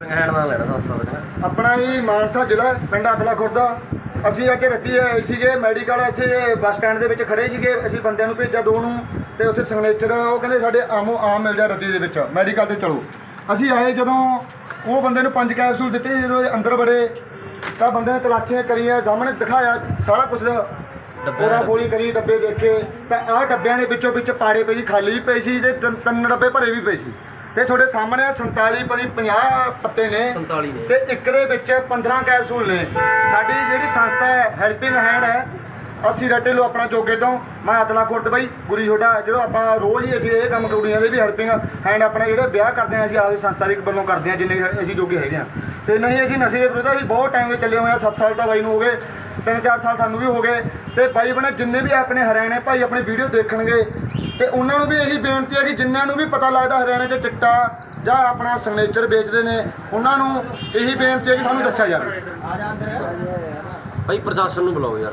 Hand ਨਾਲ ਲੈਣਾ ਸਸਤਾ ਲੱਗਣਾ ਆਪਣਾ ਹੀ ਮਾਨਸਾ ਜ਼ਿਲ੍ਹਾ ਪਿੰਡ ਅਤਲਾ ਖੁਰਦਾ। ਅਸੀਂ ਅੱਜ ਰੱਤੀ ਆਏ ਸੀਗੇ ਮੈਡੀਕਲ ਇੱਥੇ ਬੱਸ ਸਟੈਂਡ ਦੇ ਵਿੱਚ ਖੜੇ ਸੀਗੇ। ਅਸੀਂ ਬੰਦਿਆਂ ਨੂੰ ਭੇਜਿਆ ਦੋ ਨੂੰ ਤੇ ਉੱਥੇ ਸਿਗਨੇਚਰ ਉਹ ਕਹਿੰਦੇ ਸਾਡੇ ਆਮੋ ਆਮ ਮਿਲ ਜਾ ਰੱਤੀ ਦੇ ਵਿੱਚ ਮੈਡੀਕਲ ਤੇ ਚਲੋ। ਅਸੀਂ ਆਏ ਜਦੋਂ ਉਹ ਬੰਦੇ ਨੂੰ ਪੰਜ ਕੈਪਸੂਲ ਦਿੱਤੇ ਜਦੋਂ ਇਹ ਅੰਦਰ ਵੜੇ ਤਾਂ ਬੰਦੇ ਨੇ ਤਲਾਸ਼ੀਆਂ ਕਰੀਆਂ ਸਾਹਮਣੇ ਦਿਖਾਇਆ ਸਾਰਾ ਕੁਝ ਪੂਰਾ ਗੋਲੀ ਕਰੀ ਡੱਬੇ ਦੇਖੇ। ਤਾਂ ਆਹ ਡੱਬਿਆਂ ਦੇ ਵਿੱਚੋਂ ਵਿੱਚ ਪਾੜੇ ਪਏ ਸੀ ਖਾਲੀ ਪਏ ਸੀ ਤੇ ਤਿੰਨ- ਤਿੰਨ ਡੱਬੇ ਭਰੇ ਵੀ ਪਏ ਸੀ। ਤੇ ਤੁਹਾਡੇ ਸਾਹਮਣੇ 47 ਪਤੀ 50 ਪੱਤੇ ਨੇ 47 ਨੇ। ਤੇ ਇੱਕ ਦੇ ਵਿੱਚ 15 ਕੈਪਸੂਲ ਨੇ ਸਾਡੀ ਜਿਹੜੀ ਸੰਸਥਾ ਹੈ ਹੈਲਪਿੰਗ ਹੈਂਡ ਹੈ ਅਸੀਂ ਰੱਟੇ ਲੋ ਆਪਣਾ ਜੋਗੇ ਤੋਂ। ਮੈਂ ਅਤਲਾ ਖੁਰਦ ਬਾਈ, ਗੁਰੀ ਛੋਟਾ ਜਿਹੜਾ ਆਪਾਂ ਰੋਜ਼ ਹੀ ਅਸੀਂ ਇਹ ਕੰਮ ਕੁੜੀਆਂ ਦੇ ਵੀ ਹੈਲਪਿੰਗ ਹੈਂਡ ਆਪਣਾ ਜਿਹੜੇ ਵਿਆਹ ਕਰਦੇ ਹਾਂ ਅਸੀਂ ਆਪਦੀ ਸੰਸਥਾ ਵੱਲੋਂ ਕਰਦੇ ਹਾਂ ਜਿੰਨੇ ਅਸੀਂ ਜੋਗੇ ਹੈਗੇ ਹਾਂ ਤੇ ਨਹੀਂ, ਅਸੀਂ ਨਸ਼ੇ ਦੇ ਵਿਰੁੱਧ ਅਸੀਂ ਬਹੁਤ ਟਾਈਮ ਦੇ ਚੱਲੇ ਹੋਏ ਆ। 7 ਸਾਲ ਤਾਂ ਬਾਈ ਨੂੰ ਹੋ ਗਏ 3-4 ਸਾਲ ਸਾਨੂੰ ਵੀ ਹੋ ਗਏ। ਤੇ ਬਾਈ ਬਣੇ, ਜਿੰਨੇ ਵੀ ਆਪਣੇ ਹਰਿਆਣੇ ਭਾਈ ਆਪਣੀ ਵੀਡੀਓ ਦੇਖਣਗੇ, ਤੇ ਉਹਨਾਂ ਨੂੰ ਵੀ ਇਹੀ ਬੇਨਤੀ ਹੈ ਕਿ ਜਿਨ੍ਹਾਂ ਨੂੰ ਵੀ ਪਤਾ ਲੱਗਦਾ ਹਰਿਆਣੇ 'ਚ ਚਿੱਟਾ ਜਾਂ ਆਪਣਾ ਸਿਗਨੇਚਰ ਵੇਚਦੇ ਨੇ, ਉਹਨਾਂ ਨੂੰ ਇਹੀ ਬੇਨਤੀ ਹੈ ਕਿ ਸਾਨੂੰ ਦੱਸਿਆ ਜਾਵੇ। ਭਾਈ ਪ੍ਰਸ਼ਾਸਨ ਨੂੰ ਬੁਲਾਓ ਯਾਰ।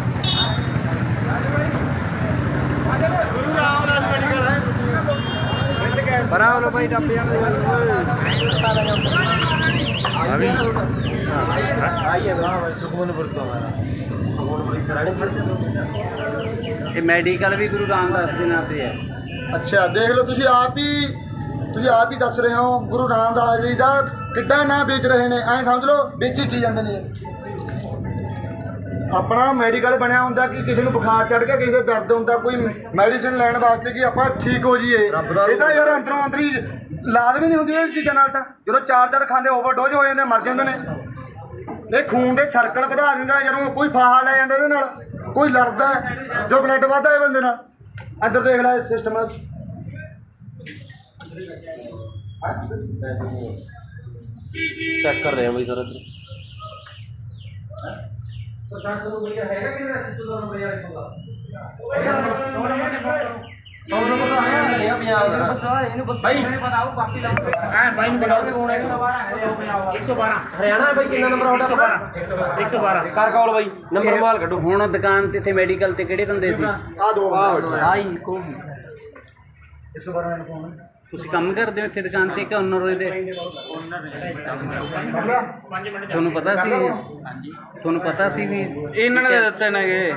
ਬਰਾ ਲੋ ਭਾਈ ਟੱਪ ਜਾਣ ਆਈਏ ਬਰਾ ਸੁਖਮਨਪੁਰ ਤੋਂ ਮਾਰਾ ਸੁਖਮਨਪੁਰ ਇੱਥੇ ਰਹਿਣੇ ਫਿਰ ਇਹ ਮੈਡੀਕਲ ਵੀ ਗੁਰੂ ਰਾਮਦਾਸ ਦੇ ਨਾਂ ਤੇ ਹੈ। ਅੱਛਾ ਦੇਖ ਲਓ ਤੁਸੀਂ ਆਪ ਹੀ ਤੁਸੀਂ ਆਪ ਹੀ ਦੱਸ ਰਹੇ ਹੋ ਗੁਰੂ ਰਾਮਦਾਸ ਜੀ ਦਾ ਕਿੱਡਾ ਨਾਂ ਵੇਚ ਰਹੇ ਨੇ। ਐਂ ਸਮਝ ਲਓ ਵੇਚੀ ਕੀ ਜਾਂਦੇ ਨੇ। ਆਪਣਾ ਮੈਡੀਕਲ ਬਣਿਆ ਹੁੰਦਾ ਕਿ ਕਿਸੇ ਨੂੰ ਬੁਖਾਰ ਚੜ ਗਿਆ ਕਿਸੇ ਦੇ ਦਰਦ ਹੁੰਦਾ ਕੋਈ ਮੈਡੀਸਿਨ ਲੈਣ ਵਾਸਤੇ ਕਿ ਆਪਾਂ ਠੀਕ ਹੋ ਜਾਈਏ। ਇਹ ਤਾਂ ਯਾਰ ਅੰਦਰੋਂ ਅੰਦਰੀ ਲਾਜ਼ਮੀ ਨਹੀਂ ਹੁੰਦੀ ਇਹ ਚੀਜ਼ਾਂ ਨਾਲ ਤਾਂ। ਜਦੋਂ ਚਾਰ ਚਾਰ ਖਾਂਦੇ ਓਵਰਡੋਜ਼ ਹੋ ਜਾਂਦੇ ਮਰ ਜਾਂਦੇ ਨੇ। ਇਹ ਖੂਨ ਦੇ ਸਰਕਲ ਵਧਾ ਦਿੰਦਾ ਜਦੋਂ ਕੋਈ ਫਾਹਾ ਲੈ ਜਾਂਦਾ ਇਹਦੇ ਨਾਲ ਕੋਈ ਲੜਦਾ ਹੈ, ਜੋ ਬਲੱਡ ਵਧਦਾ ਇਹ ਬੰਦੇ ਨਾਲ। ਅੰਦਰ ਦੇਖ ਲੈ ਸਿਸਟਮ ਚੈੱਕ ਕਰ ਰਹੇ ਹਾਂ ਬਈ ਸਰ ਇੱਧਰ। ਹਰਿਆਣਾ ਬਾਈ ਕਿੰਨਾ ਨੰਬਰ ਆਉਂਦਾ 112 112 ਕਰ ਕਾਲ ਬਾਈ ਨੰਬਰ ਮਾਲ ਕੱਢੋ। ਹੁਣ ਦੁਕਾਨ ਤੇ ਇੱਥੇ ਮੈਡੀਕਲ ਤੇ ਕਿਹੜੇ ਬੰਦੇ ਸੀ? ਆ ਦੋ। ਆਈ ਕੋ ਤੁਸੀਂ ਕੰਮ ਕਰਦੇ ਹੋ ਇੱਥੇ ਦੁਕਾਨ ਤੇ ਕਿ ਓਨਰ ਦੇ? ਤੁਹਾਨੂੰ ਪਤਾ ਸੀ? ਤੁਹਾਨੂੰ ਪਤਾ ਸੀ ਵੀ ਇਹਨਾਂ ਨੇ ਦਿੱਤੇ ਨੇਗੇ।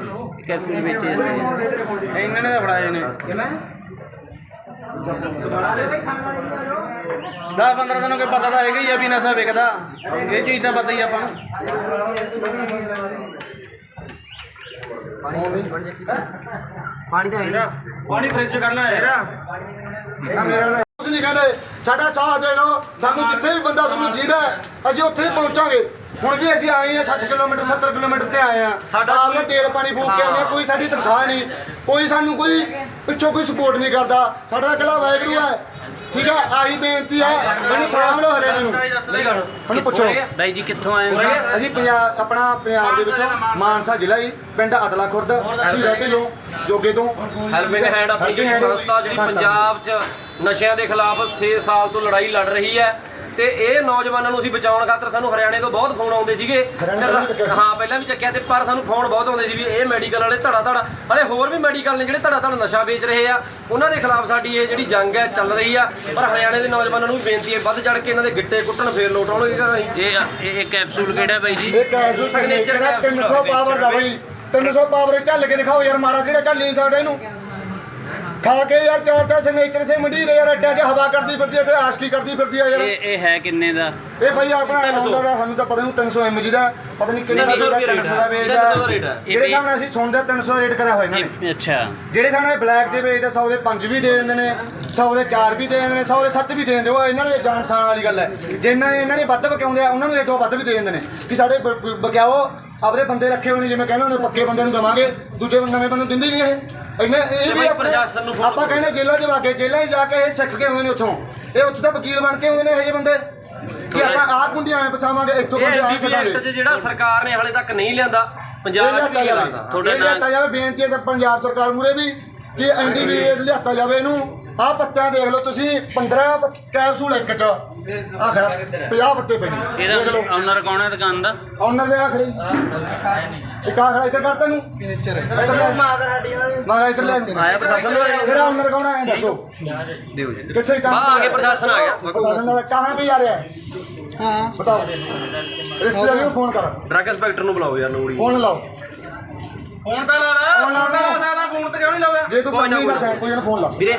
ਕੈਪਸੂਲ ਵੇਚੇ ਇਹਨਾਂ ਨੇ ਤਾਂ ਫੜਾਏ ਨੇ। 10 15 ਦਿਨੋਂ ਕੋਈ ਪਤਾ ਤਾਂ ਹੈਗਾ ਹੀ ਆ ਵੀ ਨਸ਼ਾ ਵਿਕਦਾ। ਇਹ ਚੀਜ਼ ਤਾਂ ਪਤਾ ਹੀ ਆਪਾਂ ਨੂੰ। ਪਾਣੀ ਤਾਂ ਹੈ। ਪਾਣੀ ਫ੍ਰਿਜ ਚ ਕਰਨਾ ਹੈ। ਆ ਮੇਰਾ ਨਹੀਂ ਕਹਿੰਦੇ ਸਾਡਾ ਸਾਥ ਦੇ ਦਿਓ। ਸਾਨੂੰ ਜਿੱਥੇ ਵੀ ਬੰਦਾ ਸਾਨੂੰ ਜੀਦਾ ਅਸੀਂ ਉੱਥੇ ਹੀ ਪਹੁੰਚਾਂਗੇ। ਹੁਣ ਵੀ ਅਸੀਂ ਆਏ ਆ 60 ਕਿਲੋਮੀਟਰ 70 ਕਿਲੋਮੀਟਰ ਤੇ ਆਏ ਆ ਸਾਡਾ ਆਪਨੇ ਤੇਲ ਪਾਣੀ ਫੂਕ ਕੇ ਆਉਂਦੇ ਕੋਈ ਸਾਡੀ ਤਨਖਾਹ ਨਹੀਂ। ਕੋਈ ਸਾਨੂੰ ਕੋਈ ਪਿੱਛੋਂ ਕੋਈ ਸਪੋਰਟ ਨਹੀਂ ਕਰਦਾ। ਸਾਡਾ ਇਕੱਲਾ ਵਾਹਿਗੁਰੂ ਹੈ। ਠੀਕ ਹੈ ਆਹੀ ਬੇਨਤੀ ਹੈ। ਮੈਨੂੰ ਸਾਂਭ ਲਓ ਹਰਿਆਣੇ ਨੂੰ। ਮੈਨੂੰ ਪੁੱਛੋ। ਬਾਈ ਜੀ ਕਿੱਥੋਂ ਆਏ ਹੋ? ਅਸੀਂ ਪੰਜਾਬ ਆਪਣਾ ਪੰਜਾਬ ਦੇ ਵਿੱਚੋਂ ਮਾਨਸਾ ਜ਼ਿਲ੍ਹਾ ਹੀ ਪਿੰਡ ਅਦਲਾ ਖੁਰਦ ਅਸੀਂ ਰਹਿ ਢਿੱਲੋਂ ਜੋਗੇ ਤੋਂ। ਹੈਲਪਿੰਗ ਹੈਂਡ ਆਪਣੀ ਜਿਹੜੀ ਸੰਸਥਾ ਜਿਹੜੀ। ਪੰਜਾਬ 'ਚ ਨਸ਼ਿਆਂ ਦੇ ਖਿਲਾਫ 6 ਸਾਲ ਤੋਂ ਲੜਾਈ ਲੜ ਰਹੀ ਹੈ ਤੇ ਇਹ ਨੌਜਵਾਨਾਂ ਨੂੰ ਅਸੀਂ ਬਚਾਉਣ ਖਾਤਰ ਸਾਨੂੰ ਹਰਿਆਣੇ ਤੋਂ ਬਹੁਤ ਫੋਨ ਆਉਂਦੇ ਸੀਗੇ। ਹਾਂ ਪਹਿਲਾਂ ਵੀ ਚੱਕਿਆ ਤੇ ਪਰ ਸਾਨੂੰ ਫੋਨ ਬਹੁਤ ਆਉਂਦੇ ਸੀ ਵੀ ਇਹ ਮੈਡੀਕਲ ਵਾਲੇ ਧੜਾ ਧੜਾ। ਹਲੇ ਹੋਰ ਵੀ ਮੈਡੀਕਲ ਨੇ ਜਿਹੜੇ ਧੜਾ ਧੜਾ ਨਸ਼ਾ ਵੇਚ ਰਹੇ ਆ ਉਹਨਾਂ ਦੇ ਖਿਲਾਫ ਸਾਡੀ ਇਹ ਜਿਹੜੀ ਜੰਗ ਹੈ ਚੱਲ ਰਹੀ ਆ। ਪਰ ਹਰਿਆਣੇ ਦੇ ਨੌਜਵਾਨਾਂ ਨੂੰ ਵੀ ਬੇਨਤੀ ਹੈ ਵੱਧ ਚੜ ਕੇ ਇਹਨਾਂ ਦੇ ਗਿੱਟੇ ਕੁੱਟਣ ਫੇਰ ਲੋਟ ਆਉਣਗੇ ਅਸੀਂ ਇਹ ਇਹ ਕੈਪਸੂਲ ਕਿਹੜਾ ਬਾਈ ਜੀ? ਇਹ ਕੈਪਸੂਲ ਸਿਗਨੇਚਰ ਹੈ 300 ਪਾਵਰ ਦਾ ਬਈ। 300 ਪਾਵਰ ਚੱਲ ਕੇ ਦਿਖਾਓ ਯਾਰ ਮਾਰਾ ਕਿਹੜਾ ਚੱਲ ਨਹੀਂ ਸਕਦਾ ਇਹਨੂੰ? ਖਾ ਕੇ ਯਾਰ ਚਾਰ ਚਾਰ ਸਿਗਨੇਚਰ ਇੱਥੇ ਮੰਡੀ ਰੇ ਯਾਰ ਅੱਡਿਆਂ 'ਚ ਹਵਾ ਕਰਦੀ ਫਿਰਦੀ ਤੇ ਆਸ਼ਕੀ ਕਰਦੀ ਫਿਰਦੀ ਹੈ ਯਾਰ। ਇਹ ਇਹ ਹੈ ਕਿੰਨੇ ਦਾ? ਇਹ ਬਈ ਆਪਣਾ ਆਉਂਦਾ ਦਾ ਸਾਨੂੰ ਤਾਂ ਪਤਾ ਨਹੀਂ 300 mg ਦਾ ਪਤਾ ਨਹੀਂ ਕਿੰਨੇ ਦਾ 300 ਰੁਪਏ ਰੇਟ 300 ਦਾ ਹੈ। ਵੇਚਦਾ 300 ਦਾ ਰੇਟ ਹੈ। ਜਿਹੜੇ ਸਾਹਮਣੇ ਅਸੀਂ ਸੁਣਦੇ 300 ਰੇਟ ਕਰਿਆ ਹੋਇਆ ਇਹਨਾਂ ਨੇ। ਅੱਛਾ। ਜਿਹੜੇ ਸਾਹਮਣੇ ਬਲੈਕ ਦੇ ਵੇਚਦੇ 100 ਦੇ 5 ਵੀ ਦੇ ਦਿੰਦੇ ਨੇ 100 ਦੇ 4 ਵੀ ਦੇ ਦਿੰਦੇ ਨੇ 100 ਦੇ 7 ਵੀ ਦੇ ਦਿੰਦੇ ਉਹ ਇਹਨਾਂ ਨੇ ਜਾਣ ਸਾਣ ਵਾਲੀ ਗੱਲ ਹੈ। ਜਿੰਨਾ ਇਹਨਾਂ ਨੇ ਵੱਧ ਬਕਿਆਉਂਦੇ ਆ ਉਹਨਾਂ ਨੂੰ ਇਹ ਤੋਂ ਵੱਧ ਵੀ ਦੇ ਦਿੰਦੇ ਨੇ। ਕਿ ਸਾਡੇ ਬ- ਬ- ਬਕਿਆਓ ਆਪਦੇ ਬੰਦੇ ਰੱਖੇ ਨੇ ਜਿਵੇਂ ਕਹਿੰਦੇ ਹੁੰਦੇ ਪੱਕੇ ਬੰਦੇ ਨੂੰ ਦਵਾਂਗੇ। ਦੂਜੇ ਨਵੇਂ ਬੰਦੇ ਨੂੰ ਦਿੰਦੇ ਨਹੀਂ ਇਹ। ਇਹ ਤੇ ਵੀ ਪ੍ਰਸ਼ਾਸਨ ਨੂੰ ਆਪਾਂ ਕਹਿੰਦੇ ਜੇਲ੍ਹਾਂ 'ਚ ਵਾਗੇ ਜੇਲ੍ਹਾਂ 'ਚ ਜਾ ਕੇ ਇਹ ਸਿੱਖ ਕੇ ਆਉਂਦੇ ਨੇ ਉੱਥੋਂ। ਇਹ ਉੱਥੇ ਦਾ ਵਕੀਲ ਬਣ ਕੇ ਆਉਂਦੇ ਨੇ ਇਹ ਬੰਦੇ। ਕਿ ਆਪਾਂ ਆਪ ਹੁੰਦੀਆਂ ਐ ਪਸਾਵਾਂਗੇ ਬੰਦੇ ਆਏ ਐਨਡੀਪੀ ਐਕਟ 'ਚ ਜਿਹੜਾ ਸਰਕਾਰ ਨੇ ਹਾਲੇ ਤੱਕ ਨਹੀਂ ਲਿਆਂਦਾ ਪੰਜਾਬ 'ਚ ਵੀ ਲਿਆਂਦਾ। ਤੁਹਾਡੇ ਲਿਆਤਾ ਜਾਵੇ ਬੇਨਤੀ ਹੈ ਸਰ ਪੰਜਾਬ ਸਰਕਾਰ ਮੂਰੇ ਵੀ ਕਿ ਐਨਡੀਪੀ ਲਿਆਤਾ ਜਾਵੇ ਇਹਨੂੰ। ਆ ਪੱਤਿਆਂ ਦੇਖ ਲਓ ਤੁਸੀਂ 15 ਕੈਪਸੂਲ ਇੱਕ ਚ। ਆ ਖੜਾ 50 ਪੱਤੇ ਪਏ ਦੇਖ ਲਓ। ਇਹਦਾ ਕੌਣ ਹੈ ਦੁਕਾਨ ਦਾ? ਆਨਰ ਦੇ ਆ ਖੜੀ ਇੱਕ ਆ ਖੜਾ ਇੱਧਰ ਕਰ ਤੈਨੂੰ। ਨੇਚਰ ਹੈ। ਮਾਦਰ ਹੱਡੀ ਮਾਰਾ ਇੱਧਰ ਲੈ। ਆਇਆ ਪ੍ਰਸ਼ਾਸਨ ਨੂੰ? ਆਇਆ? ਆਨਰ ਕੌਣ ਆਇਆ ਦੱਸੋ। ਦਿਓ ਜੀ। ਕਿੱਥੇ ਕੰਮ ਆ ਕੇ ਪ੍ਰਸ਼ਾਸਨ ਆ ਗਿਆ। ਪ੍ਰਸ਼ਾਸਨ ਵਾਲਾ ਕਹਾਂ ਵੀ ਆ ਰਿਹਾ ਹਾਂ? ਬਤਾਓ ਰਿਸ਼ਤੇਦਾਰ ਨੂੰ ਫੋਨ ਕਰ। ਡਰੱਗ ਇੰਸਪੈਕਟਰ ਨੂੰ ਬੁਲਾਓ ਯਾਰ ਲੋੜੀ ਫੋਨ ਲਾਓ। ਫੋਨ ਤਾਂ ਲਾ ਲਾ। ਫੋਨ ਲਾ ਲਾ। ਫੋਨ ਤਾਂ ਕਿਉਂ ਨਹੀਂ ਲਾਉਂਦਾ? ਜੇ ਕੋਈ ਕੰਮ ਨਹੀਂ ਕਰਦਾ ਕੋਈ ਜਣ ਫੋਨ ਲਾ। ਵੀਰੇ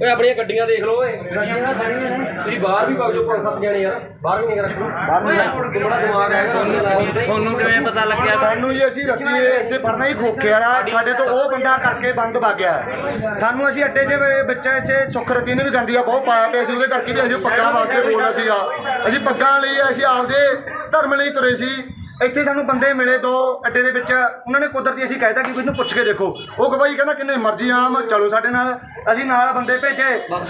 ਓਏ ਆਪਣੀਆਂ ਗੱਡੀਆਂ ਦੇਖ ਲਓ ਤੁਸੀਂ ਬਾਹਰ ਵੀ ਭਗ ਪੰਜ ਸੱਤ ਜਣੇ ਯਾਰ ਬਾਹਰ ਵੀ ਰੱਖੋ ਬਾਹਰ ਦਿਮਾਗ ਹੈਗਾ? ਤੁਹਾਨੂੰ ਕਿਵੇਂ ਪਤਾ ਲੱਗਿਆ? ਸਾਨੂੰ ਜੀ ਅਸੀਂ ਰੱਤੀ ਇੱਥੇ ਪੜਨਾ ਹੀ ਖੋਕੇ ਵਾਲਾ। ਸਾਡੇ ਤੋਂ ਉਹ ਬੰਦਾ ਕਰਕੇ ਬੰਦ ਵਗ ਗਿਆ। ਸਾਨੂੰ ਅਸੀਂ ਅੱਡੇ 'ਚ ਬੱਚਾ ਇੱਥੇ ਸੁੱਖ ਰਤੀ ਨੇ ਵੀ ਗੰਦੀਆਂ ਬਹੁਤ ਪਾਇਆ ਪਿਆ ਸੀ ਉਹਦੇ ਕਰਕੇ ਵੀ ਅਸੀਂ ਪੱਗਾਂ ਵਾਸਤੇ ਬੋਲਣਾ ਸੀਗਾ ਅਸੀਂ ਪੱਗਾਂ ਲਈ ਅਸੀਂ ਆਪਦੇ ਧਰਮ ਲਈ ਤੁਰੇ ਸੀ। ਇੱਥੇ ਸਾਨੂੰ ਬੰਦੇ ਮਿਲੇ ਦੋ ਅੱਡੇ ਦੇ ਵਿੱਚ। ਉਹਨਾਂ ਨੇ ਕੁਦਰਤੀ ਅਸੀਂ ਕਹਿਤਾ ਕਿ ਇਹਨੂੰ ਪੁੱਛ ਕੇ ਦੇਖੋ। ਉਹ ਕਬਾਈ ਕਹਿੰਦਾ ਕਿੰਨੇ ਮਰਜ਼ੀ ਆਮ, ਚਲੋ ਸਾਡੇ ਨਾਲ। ਅਸੀਂ ਨਾਲ ਬੰਦੇ ਭੇਜੇ।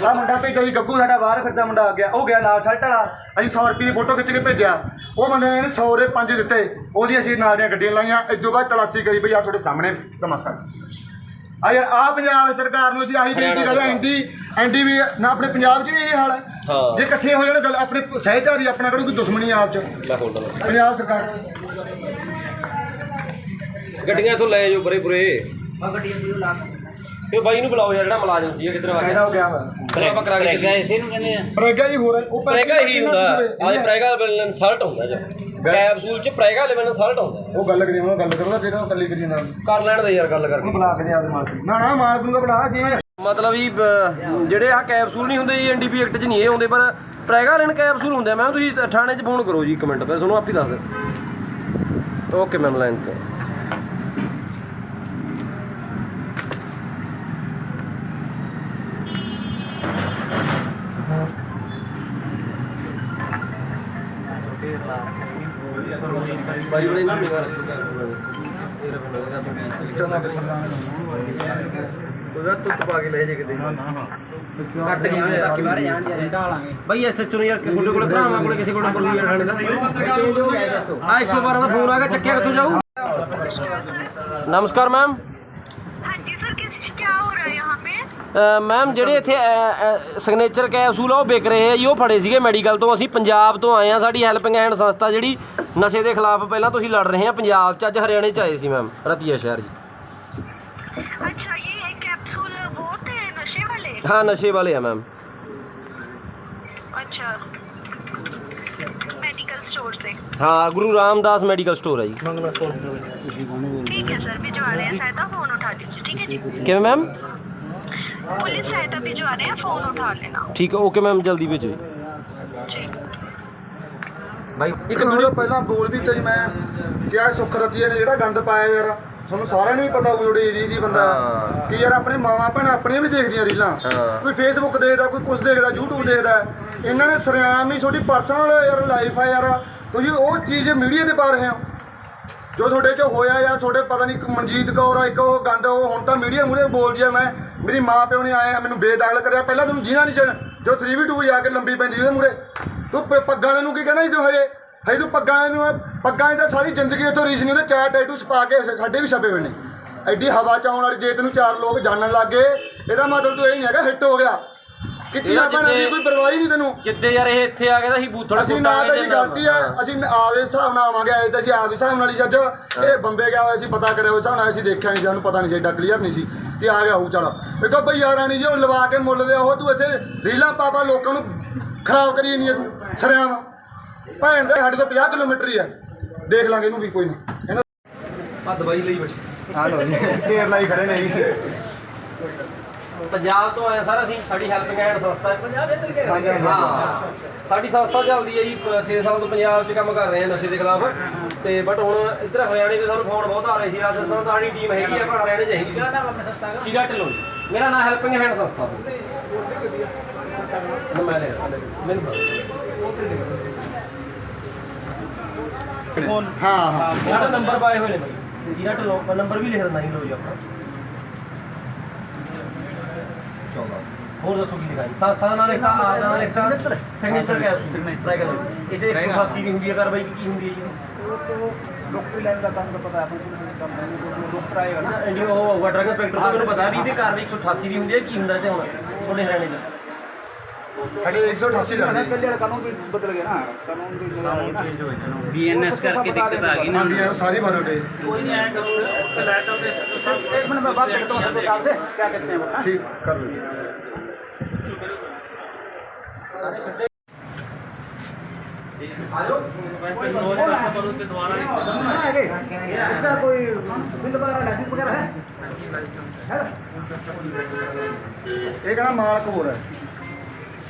ਆ ਮੁੰਡਾ ਭੇਜਿਆ ਜੀ, ਗੱਗੂ ਸਾਡਾ ਬਾਹਰ ਫਿਰਦਾ ਮੁੰਡਾ ਆ ਗਿਆ। ਉਹ ਗਿਆ ਨਾਲ ਸ਼ਰਟ ਵਾਲਾ। ਅਸੀਂ 100 ਰੁਪਏ ਦੀ ਫੋਟੋ ਖਿੱਚ ਕੇ ਭੇਜਿਆ। ਉਹ ਬੰਦੇ ਨੇ ਇਹਨੂੰ 100 ਦੇ ਪੰਜ ਦਿੱਤੇ। ਉਹਦੀ ਅਸੀਂ ਨਾਲ ਦੀਆਂ ਗੱਡੀਆਂ ਲਾਈਆਂ। ਇਦੋਂ ਬਾਅਦ ਤਲਾਸ਼ੀ ਕਰੀ ਭਈ ਆ ਤੁਹਾਡੇ ਸਾਹਮਣੇ ਧਮਾਕਾ ਆ ਯਾਰ ਆ ਪੰਜਾਬ ਸਰਕਾਰ ਨੂੰ ਅਸੀਂ ਆਹੀ ਬੇਨਤੀ ਕਰਦੇ ਐਂਟੀ ਐਂਟੀ ਵੀ ਨਾ ਆਪਣੇ ਪੰਜਾਬ 'ਚ ਵੀ ਇਹ ਹਾਲ ਹੈ। ਹਾਂ। ਜੇ ਇਕੱਠੇ ਹੋ ਜਾਣ ਗੱਲ ਆਪਣੇ ਸਹਿਚਾਰੀ ਆਪਣਾ ਕਿਹੜੀ ਕੋਈ ਦੁਸ਼ਮਣੀ ਆਪ 'ਚ। ਮੈਂ ਖੋਲ ਦਵਾਂ ਪੰਜਾਬ ਸਰਕਾਰ। ਗੱਡੀਆਂ ਇੱਥੋਂ ਲੈ ਜਾਓ ਦੀ ਲਾ ਤੇ ਬਾਈ ਨੂੰ ਬੁਲਾਓ ਯਾਰ ਜਿਹੜਾ ਮੁਲਾਜ਼ਮ ਸੀ ਇਹ ਕਿੱਧਰ ਆ ਫਾਇਦਾ ਗਿਆ ਹੋ ਗਿਆ ਵਾ। ਚਲੋ ਆਪਾਂ ਕਰਾ ਕੇ ਪ੍ਰੈਗਾ ਇਸੇ ਨੂੰ ਕਹਿੰਦੇ ਆ। ਪ੍ਰੈਗਾ ਹੀ ਹੋ। ਰਿਹਾ ਉਹ ਪ੍ਰੈਗਾ ਹੀ ਹੁੰਦਾ। ਆਜ ਪ੍ਰੈਗਾ ਲੈਵਲ ਇਨਸਲਟ ਹੁੰਦਾ ਜੀ। ਕੈਪਸੂਲ ਚ ਪ੍ਰੈਗਾ ਲੈਵਲ ਇਨਸਲਟ ਹੁੰਦਾ। ਉਹ ਗੱਲ ਕਰੀ ਉਹਨਾਂ ਗੱਲ ਕਰੂਗਾ ਫਿਰ ਉਹ ਕੱਲੀ ਕਰੀ ਨਾਲ ਕਰ ਲੈਣ ਦੇ ਯਾਰ ਗੱਲ ਕਰਕੇ। ਬੁਲਾ ਕੇ ਦੇ ਆਪਦੇ ਮਾਰ ਨਾ। ਨਾ ਮਾਰ ਦੂੰਗਾ ਬੁਲਾ ਜੀ ਮਤਲਬ ਜੀ ਬ- ਜਿਹੜੇ ਆ ਕੈਪਸੂਲ ਨਹੀਂ ਹੁੰਦੇ ਜੀ ਐਨਡੀਪੀ ਐਕਟ 'ਚ ਨਹੀਂ ਇਹ ਹੁੰਦੇ ਪਰ ਪ੍ਰੈਗਾਲਿਨ ਕੈਪਸੂਲ ਹੁੰਦੇ ਆ। ਮੈਂ ਤੁਸੀਂ ਥਾਣੇ 'ਚ ਫੋਨ ਕਰੋ ਜੀ ਇੱਕ ਮਿੰਟ ਫਿਰ ਤੁਹਾਨੂੰ ਆਪ ਹੀ ਦੱਸ ਦੇ ਓਕੇ ਮੈਮ ਲਾਈਨ ਤੇ ਬਾਈ ਬੜੇ ਨਾ ਨਿਗਾਹ ਰੱਖੋ ਕੈਪਸੂਲ ਇਹ ਰਬਨ ਨਮਸਕਾਰ ਮੈਮ। ਮੈਮ ਜਿਹੜੇ ਇੱਥੇ ਸਿਗਨੇਚਰ ਕੈਪਸੂਲ ਆ ਉਹ ਵਿਕ ਰਹੇ ਆ ਜੀ ਉਹ ਫੜੇ ਸੀਗੇ ਮੈਡੀਕਲ ਤੋਂ। ਅਸੀਂ ਪੰਜਾਬ ਤੋਂ ਆਏ ਆ ਸਾਡੀ ਹੈਲਪਿੰਗ ਹੈਂਡ ਸੰਸਥਾ ਜਿਹੜੀ ਨਸ਼ੇ ਦੇ ਖਿਲਾਫ ਪਹਿਲਾਂ ਤੁਸੀਂ ਲੜ ਰਹੇ ਆ ਪੰਜਾਬ ਚ ਅੱਜ ਹਰਿਆਣੇ ਚ ਆਏ ਸੀ ਮੈਮ ਰਤੀਆ ਸ਼ਹਿਰ ਜੀ। ਅੱਛਾ नशे वाले ਹਾਂ ਨਸ਼ੇ ਵਾਲੇ ਆ ਮੈਮ अच्छा मेडिकल स्टोर से ਹਾਂ ਗੁਰੂ ਰਾਮਦਾਸ ਮੈਡੀਕਲ ਸਟੋਰ ਹੈ ਜੀ ठीक है सर भिजवा रहे हैं सहायता फोन उठा दीजिए ठीक है जी ਕਿਵੇਂ ਮੈਮ पुलिस सहायता भिजवा रहे हैं फोन उठा लेना ਠੀਕ ਹੈ ਓਕੇ ਮੈਮ ਜਲਦੀ ਭੇਜੋ ਜੀ ठीक ਬਾਈ ਇੱਕ ਵੀਡੀਓ ਪਹਿਲਾਂ ਬੋਲ ਵੀ ਤੇ ਜੀ ਮੈਂ ਕਿਹਾ ਸੁੱਖ ਰਤੀਏ ਨੇ ਜਿਹੜਾ ਗੰਦ ਪਾਇਆ ਯਾਰ ਤੁਹਾਨੂੰ ਸਾਰਿਆਂ ਨੂੰ ਹੀ ਪਤਾ ਹੋਊ ਜਿਹੜੇ ਏਰੀਏ ਦੀ ਬੰਦਾ। ਕਿ ਯਾਰ ਆਪਣੇ ਮਾਵਾਂ ਭੈਣਾਂ ਆਪਣੀਆਂ ਵੀ ਦੇਖਦੀਆਂ ਰੀਲਾਂ। ਕੋਈ ਫੇਸਬੁੱਕ ਦੇਖਦਾ ਕੋਈ ਕੁਝ ਦੇਖਦਾ YouTube ਦੇਖਦਾ। ਇਹਨਾਂ ਨੇ ਸਰਿਆਮ ਹੀ ਤੁਹਾਡੀ ਪਰਸਨਲ ਯਾਰ ਲਾਈਫ ਆ ਯਾਰ। ਤੁਸੀਂ ਉਹ ਚੀਜ਼ ਮੀਡੀਆ ਤੇ ਪਾ ਰਹੇ ਹੋ। ਜੋ ਤੁਹਾਡੇ ਚ ਹੋਇਆ ਯਾਰ ਤੁਹਾਡੇ ਪਤਾ ਨਹੀਂ ਮਨਜੀਤ ਕੌਰ ਆ ਇੱਕ ਉਹ ਗੰਦ ਉਹ ਹੁਣ ਤਾਂ ਮੀਡੀਆ ਮੂਰੇ ਬੋਲਦੀ ਆ ਮੈਂ ਮੇਰੀ ਮਾਂ ਪਿਓ ਨੇ ਆਏ ਆ ਮੈਨੂੰ ਬੇਦਾਖਲ ਕਰਿਆ। ਪਹਿਲਾਂ ਤੁਹਾਨੂੰ ਜੀਣਾ ਨਹੀਂ ਚ ਜੋ 3v2 ਜਾ ਕੇ ਲੰਬੀ ਪੈਂਦੀ ਉਹਦੇ ਮੂਰੇ ਤੂੰ ਪੱਗਾਂ ਵਾਲੇ ਨੂੰ ਕੀ ਕਹਿਣਾ ਸੀ ਤੂੰ ਹਜੇ? ਹਜੇ ਤੂੰ ਪੱਗਾਂ ਨੂੰ ਪੱਗਾਂ ਤਾਂ ਸਾਰੀ ਜ਼ਿੰਦਗੀ ਇੱਥੋਂ ਰੀਸ ਨਹੀਂ ਉਹਦੇ ਚਾਰ ਟੈਟੂ ਛਪਾ ਕੇ ਸਾਡੇ ਵੀ ਛਪੇ ਹੋਏ ਨੇ। ਐਡੀ ਹਵਾ ਚ ਆਉਣ ਵਾਲੀ ਜੇ ਤੈਨੂੰ ਚਾਰ ਲੋਕ ਜਾਣਨ ਲੱਗ ਗਏ ਇਹਦਾ ਮਤਲਬ ਤੂੰ ਇਹ ਨਹੀਂ ਹੈਗਾ ਹਿੱਟ ਹੋ ਗਿਆ। ਕਿਤੇ ਇਹਦਾ ਆਪਾਂ ਜਿੱਦੇ- ਕੋਈ ਪਰਵਾਹ ਨਹੀਂ ਤੈਨੂੰ। ਜਿੱਦੇ ਯਾਰ ਇਹ ਇੱਥੇ ਆ ਗਿਆ ਤਾਂ ਅਸੀਂ ਬੂਥੜਾ ਅਸੀਂ ਨਾ ਤਾਂ ਜੀ ਗਲਤੀ ਆ ਅਸੀਂ ਆਪਦੇ ਹਿਸਾਬ ਨਾਲ ਆਵਾਂਗੇ ਆਏ ਤਾਂ ਅਸੀਂ ਆਪਦੇ ਹਿਸਾਬ ਨਾਲ ਹੀ ਜੱਜ ਇਹ ਬੰਬੇ ਗਿਆ ਹੋਇਆ ਸੀ ਪਤਾ ਕਰਿਆ ਉਸ ਹਿਸਾਬ ਨਾਲ ਅਸੀਂ ਦੇਖਿਆ ਨਹੀਂ ਸਾਨੂੰ ਪਤਾ ਨਹੀਂ ਸੀ ਏਡਾ ਕਲੀਅਰ ਨਹੀਂ ਸੀ ਕਿ ਆ ਗਿਆ ਹੋਊ ਚਲ ਦੇਖੋ ਬਈ ਯਾਰਾਂ ਨਹੀਂ ਜੀ ਉਹ ਲਵਾ ਕੇ ਮੁੱਲ ਦੇ ਉਹ ਤੂੰ ਇੱਥੇ ਰੀਲਾਂ ਪਾਪਾ ਲੋਕਾਂ ਨੂੰ ਖਰਾਬ ਕਰੀ ਨਹੀਂ ਤੂੰ ਸਰਿਆਮ। ਭੈਣ ਦੇ ਸਾਡੇ ਤੋਂ 50 ਕਿਲੋਮੀਟਰ ਹੀ ਆ। ਦੇਖ ਲਾਂਗੇ ਇਹਨੂੰ ਵੀ ਕੋਈ ਨਾ। ਇਹਨਾਂ ਆ ਦਵਾਈ ਲਈ ਬੈਠੀ ਆ ਲੋ ਜੀ ਢੇਰ ਲਾਈ ਖੜੇ ਨੇ ਜੀ। ਪੰਜਾਬ ਤੋਂ ਆਏ ਸਰ ਅਸੀਂ ਸਾਡੀ ਹੈਲਪਿੰਗ ਹੈਂਡ ਸੰਸਥਾ ਹੈ। ਪੰਜਾਬ ਇੱਧਰ ਕੇ ਹਾਂ। ਸਾਡੀ ਸੰਸਥਾ ਚੱਲਦੀ ਹੈ ਜੀ 6 ਸਾਲ ਤੋਂ ਪੰਜਾਬ 'ਚ ਕੰਮ ਕਰ ਰਹੇ ਹਾਂ ਨਸ਼ੇ ਦੇ ਖਿਲਾਫ। ਤੇ ਬਟ ਹੁਣ ਇੱਧਰ ਹਰਿਆਣੇ ਤੋਂ ਸਾਨੂੰ ਫੋਨ ਬਹੁਤ ਆ ਰਹੇ ਸੀ। ਰਾਜਸਥਾਨ ਤੋਂ ਸਾਡੀ ਟੀਮ ਹੈਗੀ ਆ ਪਰ ਹਰਿਆਣੇ 'ਚ ਹੈਗੀ ਦਾ ਸੀਗਾ ਢਿੱਲੋਂ ਜੀ। ਮੇਰਾ ਨਾਮ ਹੈਲਪਿੰਗ ਹੈਂਡ ਸੰਸਥਾ ਨਾ ਮੈਂ ਲੈ ਮੈਨੂੰ ਪਤਾ। ਹਾਂ ਹਾਂ। ਸਾਡਾ ਨੰਬਰ ਪਾਏ ਹੋਏ ਨੇ ਬਾਈ। ਸੀਗਾ ਢਿੱਲੋਂ ਨੰਬਰ ਵੀ ਲਿਖ ਦਿੰਦਾ ਜੀ ਲੋ ਜੀ ਆਪਣਾ 14 ਹੋਰ ਦੱਸੋ ਕੀ ਲਿਖਾਈ ਸੰਸਥਾ ਦਾ ਨਾਮ ਲਿਖਤਾ ਆਪ ਦਾ ਨਾਮ ਲਿਖਤਾ। ਸਿਗਨੇਚਰ ਸਿਗਨੇਚਰ ਕੈਪਸੂਲ ਟਰਾਈ ਕਰੋ ਇਹਦੇ 188 ਦੀ ਹੁੰਦੀ ਹੈ ਕਾਰਵਾਈ ਕੀ ਹੁੰਦੀ ਹੈ ਜੀ? ਡਾਕਟਰੀ ਲਾਈਨ ਦਾ ਕੰਮ ਤਾਂ ਪਤਾ ਆਪਾਂ ਡਾਕਟਰ ਆਏਗਾ ਨਾ। ਇੰਡੀਆ ਉਹ ਹੋਊਗਾ ਡਰਗ ਇੰਸਪੈਕਟਰ ਤੋਂ ਮੈਨੂੰ ਪਤਾ ਵੀ ਇਹਦੇ ਕਾਰਵਾਈ 188 ਦੀ ਹੁੰਦੀ ਹੈ ਕੀ ਹੁੰਦਾ ਤੇ ਹੁਣ? ਤੁਹਾਡੇ ਹਰਿਆਣੇ ਦਾ ਸਾਡੇ 188 ਲੱਗਦੇ ਪਹਿਲੇ ਵਾਲਾ ਕਾਨੂੰਨ ਵੀ ਬਦਲ ਗਿਆ ਨਾ ਕਾਨੂੰਨ ਵੀ ਚੇਂਜ ਹੋ ਜਾਣਾ ਬੀਐਨਐਸ ਕਰਕੇ ਦਿੱਕਤ ਆ ਗਈ ਨਾ ਹਾਂ ਵੀ ਇਹ ਸਾਰੀ ਬਦਲਦੇ ਕੋਈ ਨਹੀਂ ਐ ਕਰੋ ਲੈਟਰ ਦੇ एक मिनट में बात करता हूँ सबके साथ से क्या कहते हैं वो हाँ? ਠੀਕ ਕਰ ਲਓ ਆਜੋ इसका कोई बिल वगैरह लाइसेंस वगैरह है है ना? ਇਹ ਕਹਿੰਦਾ ਮਾਲਕ ਹੋਰ ਹੈ